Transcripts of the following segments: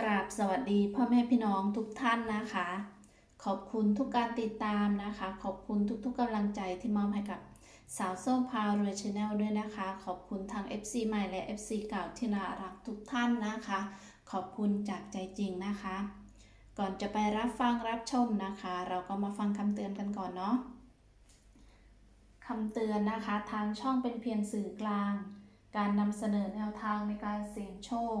กราบสวัสดีพ่อแม่พี่น้องทุกท่านนะคะ ขอบคุณทุกการติดตามนะคะ ขอบคุณทุกๆกำลังใจที่มอบให้กับสาวส้มพาวรวยชาแนลด้วยนะคะ ขอบคุณทาง FC ใหม่และ FC เก่าที่น่ารักทุกท่านนะคะ ขอบคุณจากใจจริงนะคะ ก่อนจะไปรับฟังรับชมนะคะ เราก็มาฟังคำเตือนกันก่อนเนาะคำเตือนนะคะทางช่องเป็นเพียงสื่อกลาง การนำเสนอแนวทางในการเสี่ยงโชค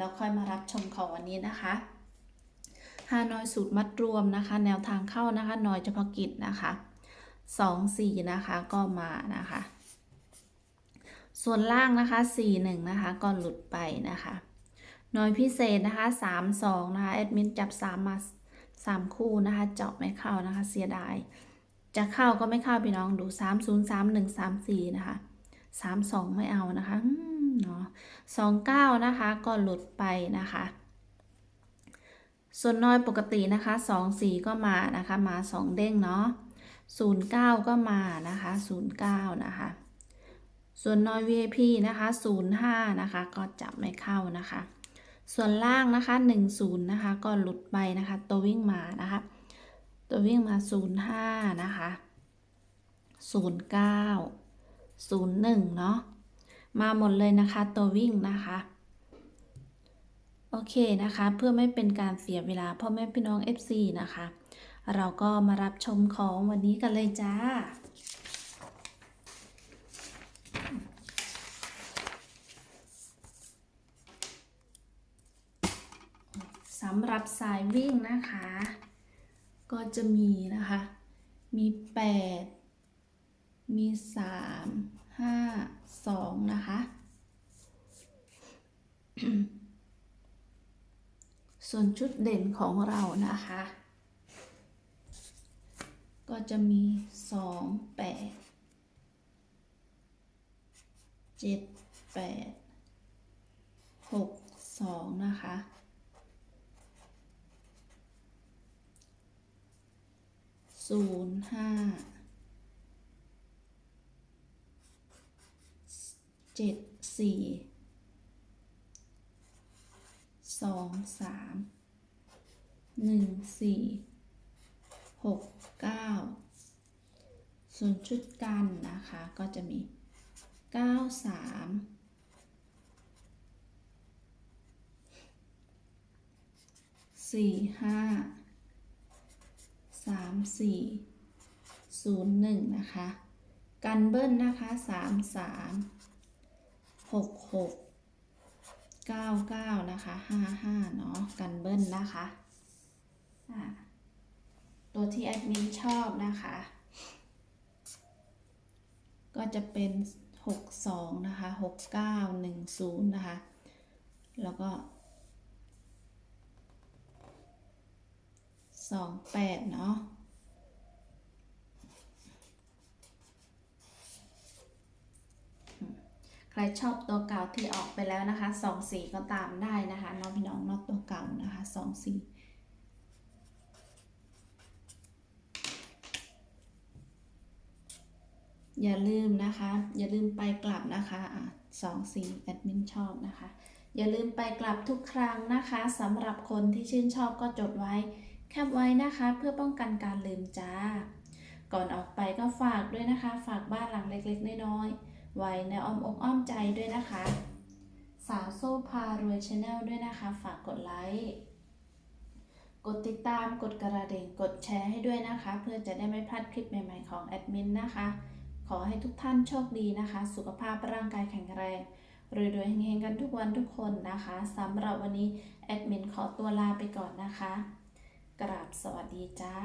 แล้วค่อยมารับชมของวันนี้นะคะฮานอยสูตรมัดรวมนะคะ แนวทางเข้านะคะนอยเฉพาะกิจนะคะสองสี่นะคะก็มานะคะ ส่วนล่างนะคะสี่หนึ่งนะคะก็หลุดไปนะคะนอยพิเศษนะคะสามสองนะคะแอดมินจับสามมาสามคู่นะคะเจาะไม่เข้านะคะเสียดาย จะเข้าก็ไม่เข้าพี่น้องดูสามศูนย์สามหนึ่งสามสี่นะคะสามสองไม่เอานะคะเนาะ สองเก้านะคะ ก็หลุดไปนะคะ ส่วนน้อยปกตินะคะสองสี่ก็มานะคะ มาสองเด้งเนาะศูนย์เก้าก็มานะคะศูนย์เก้านะคะ ส่วนน้อย VIP นะคะศูนย์ห้านะคะ ก็จับไม่เข้านะคะ ส่วนล่างนะคะหนึ่งศูนย์นะคะ ก็หลุดไปนะคะ ตัววิ่งมานะคะ ตัววิ่งมา 05 นะคะ 09 01 เนาะ มาหมดเลยนะคะ ตัววิ่งนะคะ โอเคนะคะ เพื่อไม่เป็นการเสียเวลาพ่อแม่พี่น้อง FC นะคะ เราก็มารับชมของวันนี้กันเลยจ้าสำหรับสายวิ่งนะคะ ก็จะมีนะคะ มีแปดมีสา สองนะคะ ส่วนชุดเด่นของเรานะคะ ก็จะมีสองแปดเจ็ดแปดหกสองนะคะศูนย์ห้า เจ็ดสี่สองสามหนึ่งสี่หกเก้าส่วนชุดกันนะคะก็จะมีเก้าสามสี่ห้าสามสี่ศูนย์หนึ่งนะคะ กันเบิ้ลนะคะสามสาม หกหกเก้าเก้านะคะห้าห้าเนาะกันเบิ้ลนะคะตัวที่แอดมินชอบนะคะ ก็จะเป็นหกสองนะคะหกเก้าหนึ่งศูนย์นะคะ แล้วก็สองแปดเนาะใค รชอบตัวเก่าที่ออกไปแล้วนะคะสองสีก็ตามได้นะคะน้องพี่น้องนอกตัวเก่านะคะสองสีอย่าลืมนะคะ อย่าลืมไปกลับนะคะอะสองสีแอดมินชอบนะคะ อย่าลืมไปกลับทุกครั้งนะคะสำหรับคนที่ชื่นชอบก็จดไว้ แคปไว้นะคะเพื่อป้องกันการลืมจ้า ก่อนออกไปก็ฝากด้วยนะคะ ฝากบ้านหลังเล็กๆน้อยๆ ไว้ในอ้อมอกอ้อมใจด้วยนะคะ สาวโซ่พารวยชาแนลด้วยนะคะ ฝากกดไลค์กดติดตามกดกระดิ่งกดแชร์ให้ด้วยนะคะ เพื่อจะได้ไม่พลาดคลิปใหม่ ๆของแอดมินนะคะ ขอให้ทุกท่านโชคดีนะคะ สุขภาพร่างกายแข็งแรงรวยๆเฮงๆกันทุกวันทุกคนนะคะสำหรับวันนี้แอดมินขอตัวลาไปก่อนนะคะ กราบสวัสดีจ้า